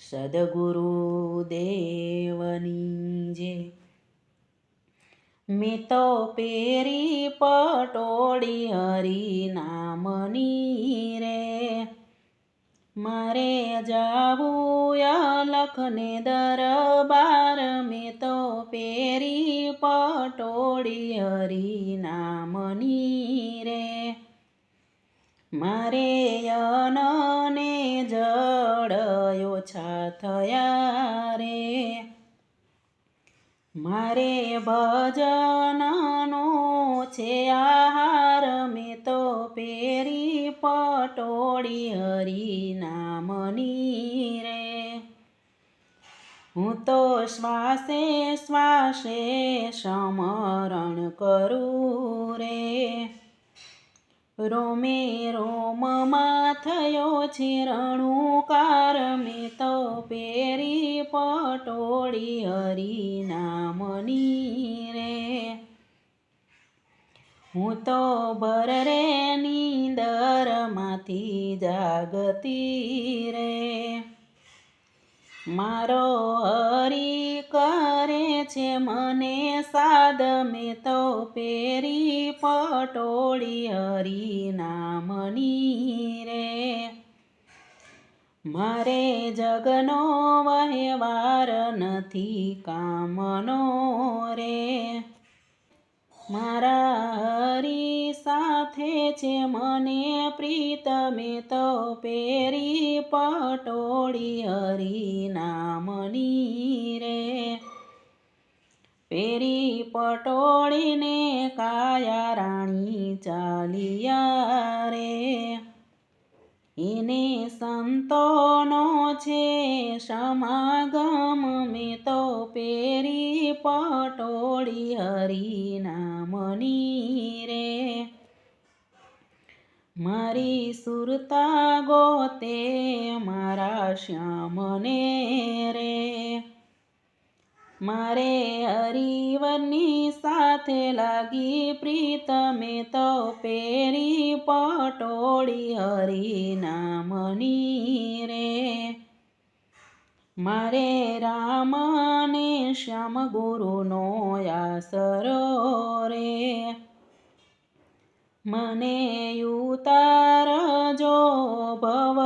સદગુરુ દેવની જે મેં તો પેરી પટોળી હરી નામની રે મારે જાવું અલખને દરબાર મેં તો પેરી પટોળી હરી નામની રે મારે યનને જળ ઓછા થયા રે. મારે ભજનનો છે આહાર, મેં તો પેરી પટોળી હરી નામની રે. હું તો શ્વાસે શ્વાસે સમરણ કરું રે. રોમે રોમમાં થયો છે રણુકાર મેં તો પેરી પટોળી હરી નામની રે. હું તો બરરે નીંદરમાંથી જાગતી રે. મારો હરી કરે છે, મને સાદ મેં તો પેરી પટોળી હરી નામની રે. મારે જગનો વહેવાર નથી કામનો રે. મારા હરી સાથે છે, મને પ્રીત મેં તો પેરી પટોળી હરી નામની રે. પેરી પટોળીને કાયા રાણી ચાલિયા રે. એને સંતોનો છે સમાગમ, મેં તો પેરી પટોળી હરી નામની રે. મારી સુરતા ગોતે મારા શ્યામને રે. મારે હરિવરની સાથે લાગી પ્રીત મેં તો પેરી પટોળી હરી નામની રે. મારે રામ ને શ્યામ ગુરુનો આસરો રે. મને ઉતારજો ભવ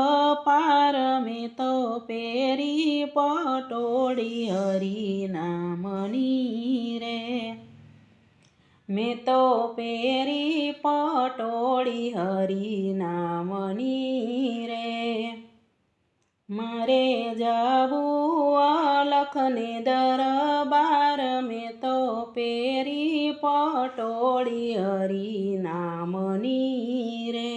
પાર મેં તો પેરી પટોળી હરી નામની રે. મેં તો પેરી પટોળી હરી નામની રે. મારે જાવું અલખને દરબાર મેં તો પેરી પટોળી હરિ નામની રે.